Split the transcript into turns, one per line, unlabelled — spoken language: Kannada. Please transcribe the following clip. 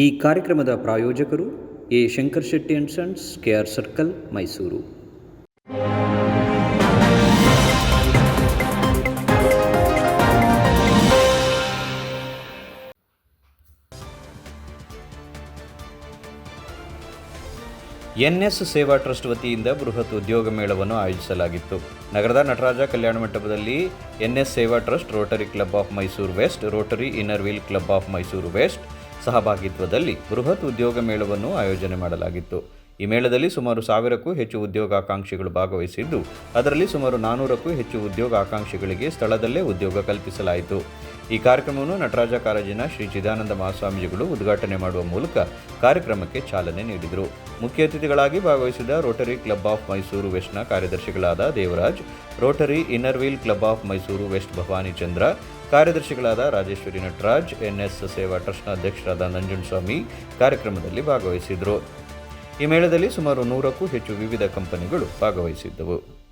ಈ ಕಾರ್ಯಕ್ರಮದ ಪ್ರಾಯೋಜಕರು A Shankar Shetty and sons K R circle, Mysuru. N S Seva trust ವತಿಯಿಂದ ಬೃಹತ್ ಉದ್ಯೋಗ ಮೇಳವನ್ನು ಆಯೋಜಿಸಲಾಗಿತ್ತು. ನಗರದ ನಟರಾಜ ಕಲ್ಯಾಣ ಮಂಟಪದಲ್ಲಿ N S Seva trust Rotary club of Mysuru west, Rotary inner wheel club of Mysuru west ಸಹಭಾಗಿತ್ವದಲ್ಲಿ ಬೃಹತ್ ಉದ್ಯೋಗ ಮೇಳವನ್ನು ಆಯೋಜನೆ ಮಾಡಲಾಗಿತ್ತು. ಈ ಮೇಳದಲ್ಲಿ ಸುಮಾರು ಸಾವಿರಕ್ಕೂ ಹೆಚ್ಚು ಉದ್ಯೋಗಾಕಾಂಕ್ಷಿಗಳು ಭಾಗವಹಿಸಿದ್ದು, ಅದರಲ್ಲಿ ಸುಮಾರು ನಾನ್ನೂರಕ್ಕೂ ಹೆಚ್ಚು ಉದ್ಯೋಗಾಕಾಂಕ್ಷಿಗಳಿಗೆ ಸ್ಥಳದಲ್ಲೇ ಉದ್ಯೋಗ ಕಲ್ಪಿಸಲಾಯಿತು. ಈ ಕಾರ್ಯಕ್ರಮವನ್ನು ನಟರಾಜ ಕಾಲೇಜಿನ ಶ್ರೀ ಚಿದಾನಂದ ಮಹಾಸ್ವಾಮೀಜಿಗಳು ಉದ್ಘಾಟನೆ ಮಾಡುವ ಮೂಲಕ ಕಾರ್ಯಕ್ರಮಕ್ಕೆ ಚಾಲನೆ ನೀಡಿದರು. ಮುಖ್ಯ ಅತಿಥಿಗಳಾಗಿ ಭಾಗವಹಿಸಿದ ರೋಟರಿ ಕ್ಲಬ್ ಆಫ್ ಮೈಸೂರು ವೆಸ್ಟ್ನ ಕಾರ್ಯದರ್ಶಿಗಳಾದ Devaraj, Rotary inner wheel club of Mysuru west Bhavani Chandra, ಕಾರ್ಯದರ್ಶಿಗಳಾದ ರಾಜೇಶ್ವರಿ ನಟರಾಜ್, ಎನ್ಎಸ್ ಸೇವಾ ಟ್ರಸ್ಟ್ನ ಅಧ್ಯಕ್ಷರಾದ ನಂಜುಂಡಸ್ವಾಮಿ ಕಾರ್ಯಕ್ರಮದಲ್ಲಿ ಭಾಗವಹಿಸಿದರು. ಈ ಮೇಳದಲ್ಲಿ ಸುಮಾರು ನೂರಕ್ಕೂ ಹೆಚ್ಚು ವಿವಿಧ ಕಂಪನಿಗಳು ಭಾಗವಹಿಸಿದ್ದವು.